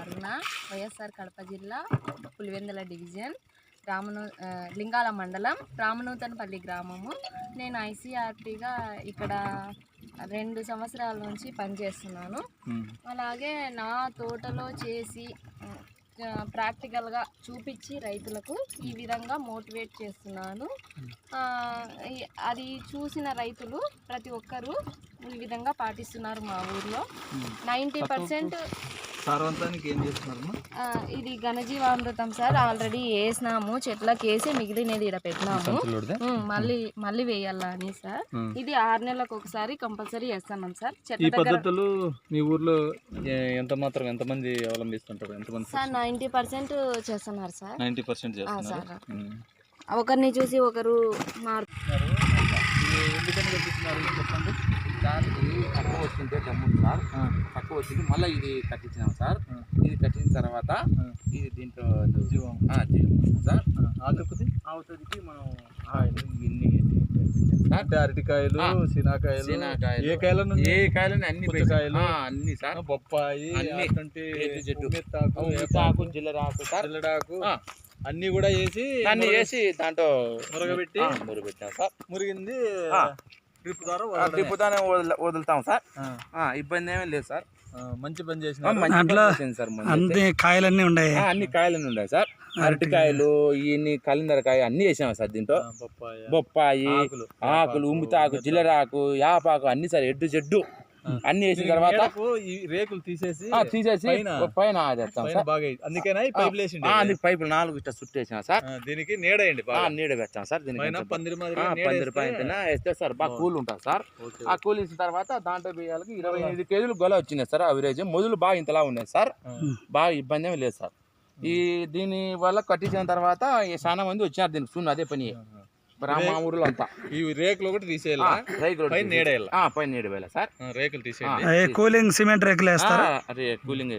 అరుణ వైఎస్ఆర్ కడప జిల్లా పులివెందుల డివిజన్ రామను లింగాల మండలం రామనూతనపల్లి గ్రామము. నేను ఐసీఆర్టీగా ఇక్కడ రెండు సంవత్సరాల నుంచి పనిచేస్తున్నాను. అలాగే నా తోటలో చేసి ప్రాక్టికల్గా చూపించి రైతులకు ఈ విధంగా మోటివేట్ చేస్తున్నాను. అది చూసిన రైతులు ప్రతి ఒక్కరూ ఈ విధంగా పాటిస్తున్నారు మా ఊర్లో. నైంటీ పర్సెంట్ సారవంతానికి ఏం చేస్తున్నారమ్మా? ఇది ఘనజీవామృతం సార్. ఆల్రెడీ వేసినాము. చెట్లకు వేసి మిగిలినది ఇక్కడ పెట్టినాము. మళ్ళీ మళ్ళీ వేయాలా అని సార్. ఇది ఆరు నెలలకు ఒకసారి కంపల్సరీ వేస్తున్నాం సార్. ఈ చెట్ల దగ్గర పద్ధతులు మీ ఊర్లో ఎంత మాత్రం ఎంతమంది అవలంబిస్తుంటారు? ఎంతమంది సార్ నైంటీ పర్సెంట్ చేస్తున్నారు సార్. నైంటీ పర్సెంట్ చేస్తున్నారు. ఒకరిని చూసి ఒకరు మారు ఇది ఎందుకని కట్టిస్తున్నారు చెప్పండి సార్ ఇది తక్కువ వచ్చింటే దమ్ముడు సార్ తక్కువ వచ్చింది మళ్ళీ ఇది కట్టించినాం సార్. ఇది కట్టిన తర్వాత. ఇది దీంట్లో జీవం జీవం సార్ ఆ, ఆకుకుది అవతలికి మనం ఇన్ని అరటికాయలు. సీనాకాయలు ఏ కాయల నుండి ఏ కాయలని అన్ని. ఆ, అన్ని సార్ బొప్పాయి అన్ని. చెట్టు. ఉమ్మెత్తాకు, ఉమ్మితాకు అన్ని కూడా వేసి దాన్ని వేసి దాంట్లో మురగబెట్టి మురగబెట్టాం సార్. మురిగింది ఆ. డ్రిప్ ద్వారా వదులుతాం సార్. ఇబ్బంది ఏమీ లేదు సార్. మంచి పని చేసిన. అన్ని కాయలన్నీ ఉన్నాయి. అన్ని కాయలు ఉన్నాయి సార్. అరటికాయలు ఇన్ని కలిందరకాయ అన్ని వేసాము సార్ దీంట్లో. బొప్పాయి బొప్పాయి ఆకులు ఆకులు ఉమ్మితాకు జిల్లరాకు యాపాకు అన్ని సార్ ఎడ్డు చెడ్డు అన్ని వేసిన తర్వాత ఈ రేకులు తీసేసి తీసేసి పైన? సార్. బాగా. అందుకేనా పైపులు అందుకు పైపులు నాలుగు ఇట్లా చుట్టేసాం సార్. దీనికి నీడయండి బాగా. నీడ పెట్టాం సార్ దీనికి. పందిరి వేస్తే- పైన వేస్తే సార్ బాగా కూల్ ఉంటుంది సార్. ఆ కూల్ ఇచ్చిన తర్వాత దాంట్లో బియ్యాలకి ఇరవై ఎనిమిది కేజీలు గొల వచ్చినాయి సార్ అవరేజ్ మొదలు బాగా ఇంతలా ఉన్నాయి సార్. బాగా ఇబ్బంది ఏమీ లేదు సార్. ఈ దీని వల్ల కట్టించిన తర్వాత ఈ చాలా మంది వచ్చినారు దీనికి. చూడండి అదే పని. అంతా. ఈ రేకులు ఒకటి తీసేయాలి? పైన పైన వేయాలి సార్? రేకులు కూలింగ్ సిమెంట్ రేకులు వేస్తారా? అదే కూలింగ్?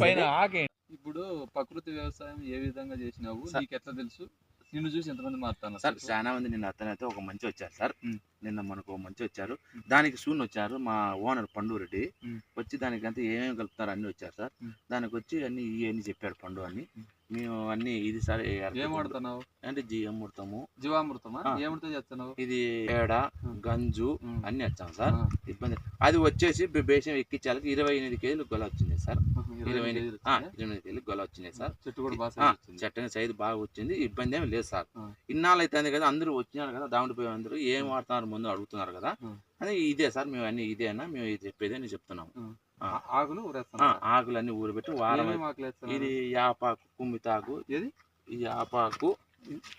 పైన ఆకేయండి ఇప్పుడు ప్రకృతి వ్యవసాయం ఏ విధంగా చేసినావు? నీకు ఎట్లా తెలుసు? నిన్ను చూసి ఎంతమంది మారుతాను సార్ చాలా మంది నిన్న అతనైతే ఒక మంచి వచ్చారు సార్. నిన్న మనకు ఒక మంచి వచ్చారు. దానికి సూన్ వచ్చారు మా ఓనర్ పండు రెడ్డి. వచ్చి దానికి అంతా ఏమేమి కలుపుతారు అన్ని వచ్చారు సార్. దానికి వచ్చి అన్ని ఇవి అన్ని చెప్పాడు పండు అన్ని. ఉమ్. మేము అన్ని ఇది సార్ ఏం వాడుతున్నావు అంటే జీవామృతమా ఆ. ఏమృతం చేస్తున్నావు ఇది పేడ ఉమ్. గంజు. అన్ని వచ్చాం సార్. ఇబ్బంది అది వచ్చేసి బేసం ఎక్కించాలకి ఇరవై ఎనిమిది కేజీలు గొల వచ్చింది సార్ ఇరవై ఎనిమిది? ఇరవై ఎనిమిది కేజీలు గొల వచ్చినాయి సార్ చెట్టు కూడా బాగా ఆ, సైజు బాగా వచ్చింది ఇబ్బంది ఏమి లేదు సార్. ఇన్నాళ్ళు అయితే కదా అందరూ వచ్చినారు కదా దామిడిపోయి అందరూ ఏం వాడుతున్నారు ముందు అడుగుతున్నారు కదా. అని ఇదే సార్ మేము అన్ని ఇదేనా మేము ఇది చెప్పేది అని చెప్తున్నాం ఆ. ఆ. ఆ- ఆకులు ఆ, ఊరేస్తాను ఆకులు అన్ని ఊరబెట్టి వారం? ఇది యాపాకు కుమ్మితాకు ఏది? ఈ యాపాకు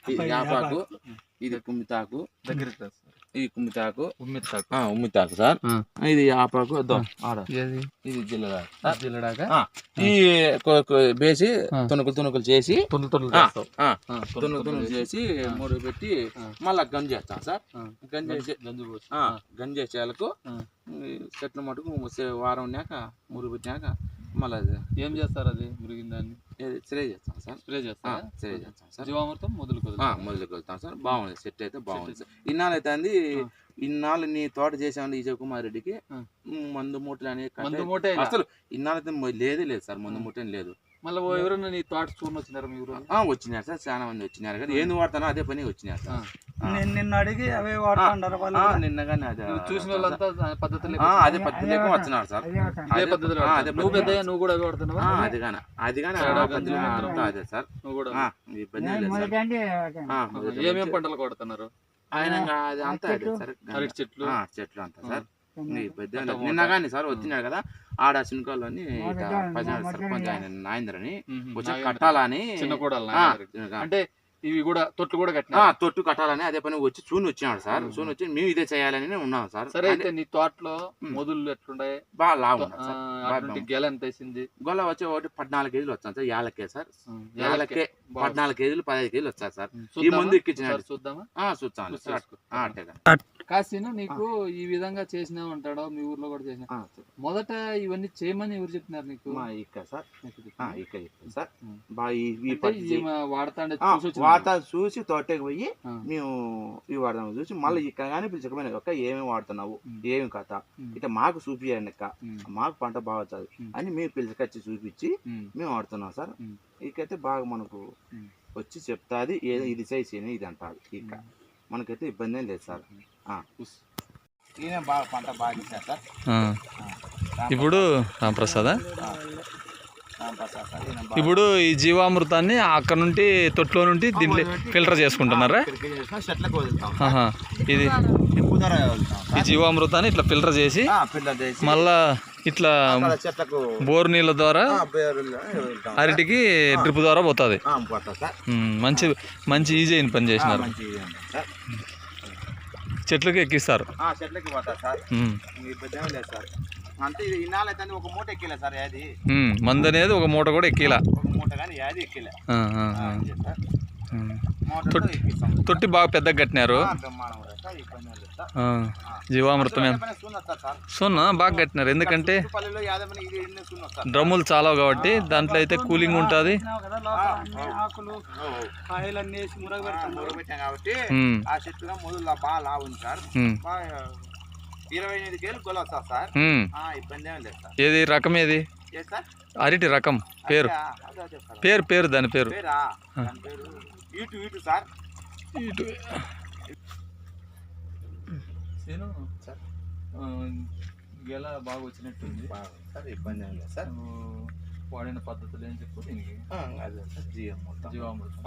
ఇది యాపాకు ఉమ్. ఇది కుమ్మితాకు దగ్గరికి ఇది కుమ్మితాకు ఉమ్మెత్తాకు. ఆ, ఉమ్మితాకు సార్. ఇది ఏది ఇది జిల్లడాక ఆ, ఈ వేసి. తుణుకులు తుణుకులు చేసి తుణుకు తొందర తుణుకు చేసి. మూడు పెట్టి. మళ్ళా గంజి చేస్తాం సార్. గంజి గంజు. గంజి చేసేలకు ఆ. చెట్ల మటుకు వారం ఉన్నాక మురుగు పెట్టినాక మళ్ళీ ఏం చేస్తారు అది మురిగిన దాన్ని స్ప్రే చేస్తాం సార్? స్ప్రే ఆ, చేస్తారా స్ప్రే చేస్తాం సార్. జీవామృతం మొదలు ఆ, మొదలుకి వెళ్తాం సార్. బాగుంది. సెట్ అయితే బాగుంది సార్. ఇన్నాళ్ళు అయితే అంది ఇన్నాళ్ళు నీ తోట చేసామండి విజయ్ కుమార్ రెడ్డికి మందు మూటలు అని అసలు ఇన్నాళ్ళు అయితే మొ- లేదే లేదు సార్. మందు మూట ఏం లేదు. మళ్ళీ ఎవరైనా నీ తోట చూడని వచ్చినారు మీ ఊరు ఆ, వచ్చినారు సార్ చాలా మంది వచ్చినారు కదా. ఏంది వాడతానో అదే పని వచ్చినారు సార్. ఆ. నేను నిన్ను అడిగి అవే వాడుతుంటారు వాళ్ళు ఆ, నిన్నగానే అదే చూసిన వాళ్ళంతా పద్ధతులు ఆ, అదే పద్ధతి లేక వచ్చినారు సార్. అదే పద్ధతిలో. అదే నువ్వు. పెద్దయ్యా నువ్వు కూడా అవి వాడుతున్నావా అది కానీ అది కానీ అదే సార్. నువ్వు కూడా ఇబ్బంది ఏం లేదు సార్. ఆ, మొదటి ఏమేం నుంచి పంటలు కొడుతున్నారు? ఆయన అది అంతా అదే సార్. అరటి చెట్లు. ఆ, చెట్లు అంతా సార్. పెద్ద అట్లా నిన్న కానీ సార్ వచ్చినాడు కదా. ఆడ శునకాలని పదినాడు సర్పంచ్ ఆయన నాయంద్రని మ్మ్. వచ్చి. కట్టాలని చిన్న నాగేంద్ర. అంటే ఇవి కూడా తొట్లు కూడా ఆ, కట్టినా తొట్టు కట్టాలని అదే పని వచ్చి చూని వచ్చినాడు సార్. మ్మ్. చూని వచ్చి మేము ఇదే చేయాలని ఉన్నాం సార్. సరే అయితే నీ తోటలో. మొదలు ఎట్లుండే బాగా అటువంటి గెల ఎంత వేసింది? గొల్ల వచ్చి ఒకటి పద్నాలుగు కేజీలు వచ్చాను సార్ యాలకే సార్. యాలకే. పద్నాలుగు కేజీలు పదహైదు కేజీలు వచ్చారు సార్. ఈ చూద్దామా? ముందు ఎక్కించినాడు చూద్దామా? చూస్తాను. ఆ, అట్టే కాసిను నీకు ఈ విధంగా చేసినావు అంటాడో మీ ఊర్లో కూడా చేసిన? మొదట ఇవన్నీ చేయమని ఎవరు చెప్పినారు నీకు? మా ఇక్కడ సార్. నీకు ఆ, చెప్పినారా? ఇక్కడ సార్. బాగా అంటే వాడతాండే చూసి? వాతావరణం చూసి తోటకి పోయి. మేము ఇవి వాడదాం చూసి మళ్ళీ ఇక్కడ కానీ పిలిచకపోయినా అక్క ఏమేమి వాడుతున్నావు ఏమి కథ. ఇట్లా మాకు చూపియండి అక్క. మాకు పంట బాగా వచ్చాది. అని మేము పిలిచకొచ్చి చూపించి. మేము వాడుతున్నాం సార్. ఇకైతే బాగా మనకు. వచ్చి చెప్తాది ఏదో ఇది సైజ్ ఇది అంటారు ఇక మనకైతే ఇబ్బంది ఏం లేదు సార్ ఆ. ఈయన బాగా పంట బాగా ఇచ్చారు సార్ ఇప్పుడు రామప్రసాద్ రాంప్రసాద్ సార్ ఈయన బాగా- ఇప్పుడు ఈ జీవామృతాన్ని అక్కడ నుండి తొట్లో నుండి దీంట్లో ఫిల్టర్ చేసుకుంటున్నారా. ఇది ఈ. జీవామృతాన్ని ఇట్లా ఫిల్టర్ చేసి మళ్ళా ఇట్లా బోర్ నీళ్ళ ద్వారా. అరటికి డ్రిప్ ద్వారా పోతుంది. మంచి మంచి ఈజీ అయిన పని చేసినారు. చెట్లకి ఎక్కిస్తారు. అంతే ఇది ఒక మూట ఎక్కిలే సార్ యాది. మందు అనేది ఒక మూట కూడా ఎక్కిలా. ఒక మూట కానీ యాది తొట్టి- బాగా పెద్దగా కట్టినారు. ఆ, బ్రహ్మాండం ఉంది సార్ ఈ పని ఉంది సార్ ఆ. జీవామృతం ఏం- అందులో ఏమైనా సున్నత సార్? సున్నా బాగా కట్టినారు. ఎందుకంటే డ్రమ్ములు చాలా కాబట్టి దాంట్లో అయితే కూలింగ్ ఉంటుంది. కాబట్టి ఇరవై ఎనిమిది కేలు గొల వస్తా సార్. ఉమ్. ఆ, ఇబ్బంది ఏం లేదు సార్. ఏది రకం ఏది? ఏ సార్? అరటి రకం పేరు. పేరు పేరు దాని పేరు. ఇటు ఇటు సార్. ఆ, గెల బాగా వచ్చినట్టుంది. సార్ ఇబ్బంది ఏం లేదు సార్. వాడిన పద్ధతులు ఏం చెప్పు దీనికి జీవామృతం. జీవామృతం.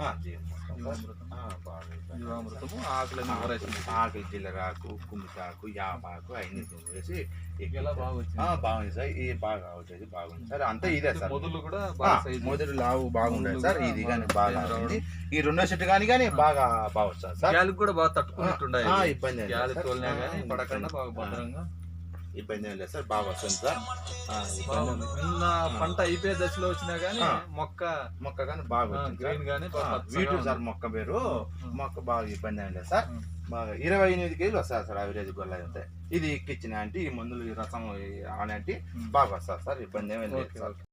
జీవామృతము ఆకులని వరేసింది ఆకు జిల్లరాకు కుమ్మిటాకు యాపాకు అన్ని వేసి గెల బాగా వచ్చింది? బాగుంది సార్. ఇది బాగా వచ్చేది బాగుంది సార్. అంతా ఇదే సార్. మొదలు కూడా మొదటి లావు బాగుండేది మొదలు సార్. ఇది కానీ బాగా ఈ రెండో చెట్టు కానీ కానీ బాగా బాగా వస్తుంది సార్. గాలికి కూడా బాగా తట్టుకున్నట్టుండే ఇబ్బంది గాలి. తోలినా కానీ పడకుండా బాగా. భద్రంగా ఇబ్బంది ఏం లేదు సార్ బాగా వస్తుంది సార్ ఆ, ఇబ్బంది పంట అయిపోయే దశలో వచ్చినా కానీ ఆ. మొక్క మొక్క కానీ బాగా వచ్చింది సార్ గ్రీన్ గానీ బాగా ఆ, పచ్చగా వీటు ఉంది. సార్ మొక్క పేరు. మొక్క బాగా ఇబ్బంది ఏం లేదు సార్. బాగా ఇరవై ఎనిమిది కేజీలు వస్తుంది సార్ అవరేజ్ గొల్ల అయితే ఇది ఎక్కించిన అంటే ఈ మందులు ఈ రసం ఆనంటే ఉమ్. బాగా వస్తుంది సార్ ఇబ్బంది ఏమీ లేదు ఓకే, సార్ ఓకే.